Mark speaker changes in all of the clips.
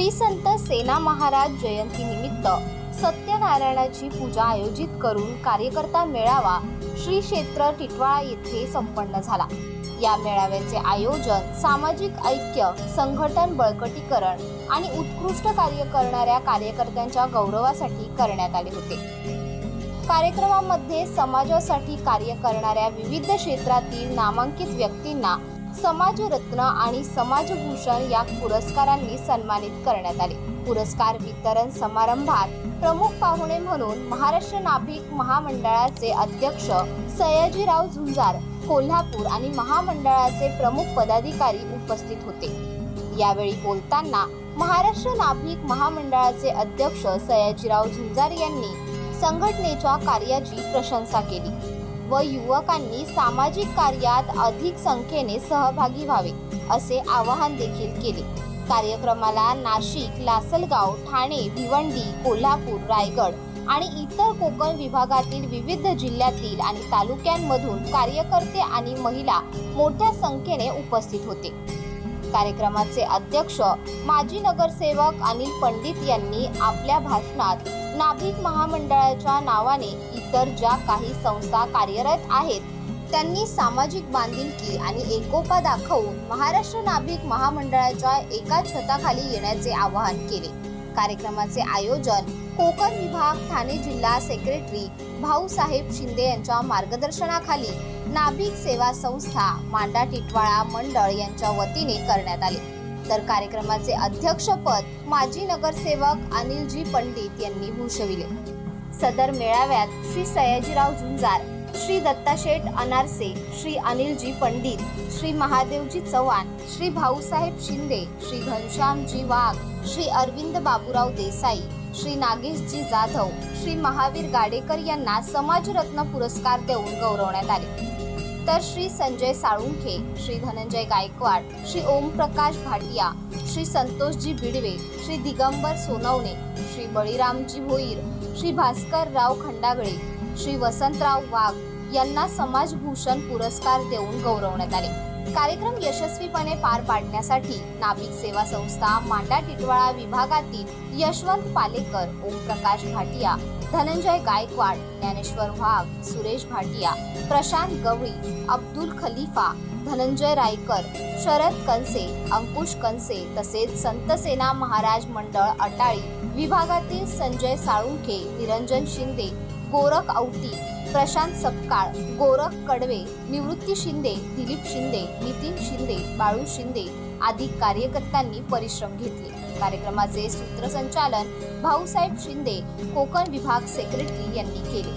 Speaker 1: श्री संत सेना महाराज जयंती निमित्त सत्यनारायणाची पूजा आयोजित करून कार्यकर्ता मेळावा श्री क्षेत्र टिटवाळा येथे संपन्न झाला. या मेळाव्याचे आयोजन सामाजिक ऐक्य संघटन बळकटीकरण आणि उत्कृष्ट कार्य करणाऱ्या कार्यकर्त्यांच्या गौरवासाठी करण्यात आले होते. कार्यक्रमामध्ये समाजासाठी कार्य करणाऱ्या विविध क्षेत्रातील नामांकित व्यक्तींना समाजरत्न आणि समाजभूषण या पुरस्कारांनी सन्मानित करण्यात आले. पुरस्कार वितरण समारंभात प्रमुख पाहुणे म्हणून महाराष्ट्र नाभिक महामंडळाचे अध्यक्ष सयाजीराव झुंजार कोल्हापूर आणि महामंडळाचे प्रमुख पदाधिकारी उपस्थित होते. यावेळी बोलताना महाराष्ट्र नाभिक महामंडळाचे अध्यक्ष सयाजीराव झुंजार यांनी संघटनेच्या कार्याची प्रशंसा केली. व युवकांनी सामाजिक कार्यात अधिक संख्येने सहभागी व्हावे असे आवाहन देखील केले. कार्यक्रमाला नाशिक लासलगाव ठाणे भिवंडी कोल्हापूर रायगड आणि इतर कोकण विभागातील विविध जिल्ह्यातील आणि तालुक्यांमधून कार्यकर्ते आणि महिला मोठ्या संख्येने उपस्थित होते. कार्यक्रमाचे अध्यक्ष माजी नगरसेवक अनिल पंडित यांनी आपल्या भाषणात नाभिक महामंडळाच्या नावाने इतर ज्या काही संस्था कार्यरत आहेत त्यांनी सामाजिक बांधिलकी आणि एकोपा दाखवून महाराष्ट्र नाभिक महामंडळाच्या एका छताखाली येण्याचे आवाहन केले. कार्यक्रमाचे आयोजन कोकण विभाग ठाणे जिल्हा सेक्रेटरी भाऊसाहेब शिंदे यांच्या मार्गदर्शनाखाली नाभिक सेवा संस्था मांडा टिटवाळा मंडळ यांच्या वतीने करण्यात आले. तर कार्यक्रमाचे अध्यक्षपद माजी नगरसेवक अनिलजी पंडित यांनी भूषविले. सदर मेळाव्यात श्री सयाजीराव झुंजार श्री दत्ताशेठ अनारसे श्री अनिलजी पंडित श्री महादेवजी चव्हाण श्री भाऊसाहेब शिंदे श्री घनश्यामजी वाघ श्री अरविंद बाबूराव देसाई श्री नागेशजी जाधव श्री महावीर गाडेकर यांना समाजरत्न पुरस्कार देऊन गौरवण्यात आले. तर श्री संजय साळुंखे श्री धनंजय गायकवाड श्री ओमप्रकाश भाटिया श्री संतोषजी बिडवे श्री दिगंबर सोनवणे श्री बळीरामजी भोईर श्री भास्करराव खंडागळे श्री वसंतराव वाघ यांना समाजभूषण पुरस्कार देऊन गौरवण्यात आले. कार्यक्रम यशस्वीपणे पार पाडण्यासाठी नाभिक सेवा संस्था मांडा टिटवाळा विभागातील यशवंत पालेकर ओमप्रकाश भाटिया धनंजय गायकवाड ज्ञानेश्वर वाघ सुरेश भाटिया प्रशांत गवळी अब्दुल खलिफा धनंजय रायकर शरद कनसे अंकुश कनसे तसेच संत सेना महाराज मंडळ अटाळी विभागातील संजय साळुंखे निरंजन शिंदे गोरख औटी प्रशांत सपकाळ गोरख कडवे निवृत्ती शिंदे दिलीप शिंदे नितीन शिंदे बाळू शिंदे आदी कार्यकर्त्यांनी परिश्रम घेतले. कार्यक्रमाचे सूत्रसंचालन भाऊसाहेब शिंदे कोकण विभाग सेक्रेटरी यांनी केले.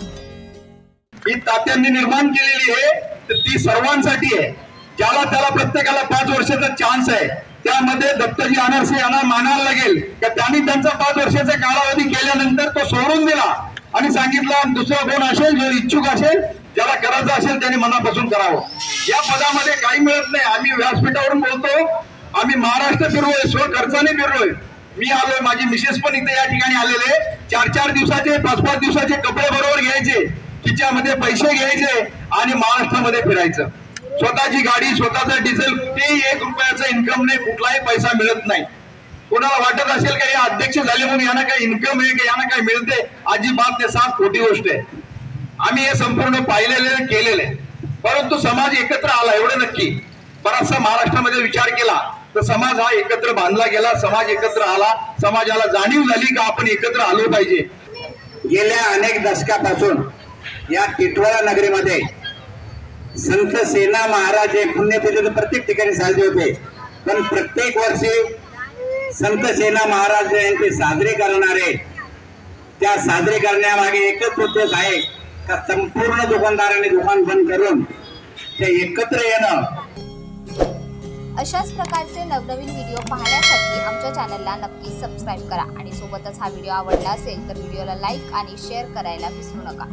Speaker 2: ही तात्यांनी निर्माण केलेली आहे तर ती सर्वांसाठी आहे. ज्याला त्याला प्रत्येकाला पाच वर्षाचा चान्स आहे. त्यामध्ये दत्तजी अनारसे यांना मानायला लागेल. का त्यांनी त्यांचा पाच वर्षाचा कालावधी केल्यानंतर तो सोडून दिला. आणि सांगितलं दुसरा कोण असेल जो इच्छुक असेल ज्याला करायचं असेल त्याने मनापासून करावं. या पदामध्ये काही मिळत नाही. आम्ही व्यासपीठावरून बोलतो. आम्ही महाराष्ट्र फिरलोय स्वखर्चाने फिरलोय. मी आलोय माझी मिसेस पण इथे या ठिकाणी आलेले चार चार दिवसाचे पाच पाच दिवसाचे कपडे बरोबर घ्यायचे खिच्यामध्ये पैसे घ्यायचे आणि महाराष्ट्रामध्ये फिरायचं. स्वतःची गाडी स्वतःचा डिझेल ते एक रुपयाचा इन्कम नाही कुठलाही पैसा मिळत नाही. कोणाला वाटत असेल का हे अध्यक्ष झाले म्हणून यांना काही इन्कम आहे का यांना काय मिळते? अजिबात ते साफ खोटी गोष्ट आहे. आम्ही हे संपूर्ण पाहिलेले केलेले परंतु समाज एकत्र आला एवढं नक्की. बराचसा महाराष्ट्रामध्ये विचार केला. तर समाज हा एकत्र बांधला गेला समाज एकत्र आला. समाजाला जाणीव झाली का आपण एकत्र आलो पाहिजे?
Speaker 3: गेल्या अनेक दशकापासून या टिटवाळा नगरीमध्ये संत सेना महाराज हे पुण्यतिथी तर प्रत्येक ठिकाणी साजरे होते. पण प्रत्येक वर्षी संत सेना महाराज जयंती साजरी करणारे त्या साजरे करण्यामागे एकच उद्देश आहे का संपूर्ण दुकानदारांनी दुकान बंद करून ते एकत्र येणं.
Speaker 1: अशाच प्रकारचे नवनवीन व्हिडिओ पाहण्यासाठी आमच्या चॅनलला नक्की सबस्क्राईब करा. आणि सोबतच हा व्हिडिओ आवडला असेल तर व्हिडिओला लाईक आणि शेअर करायला विसरू नका.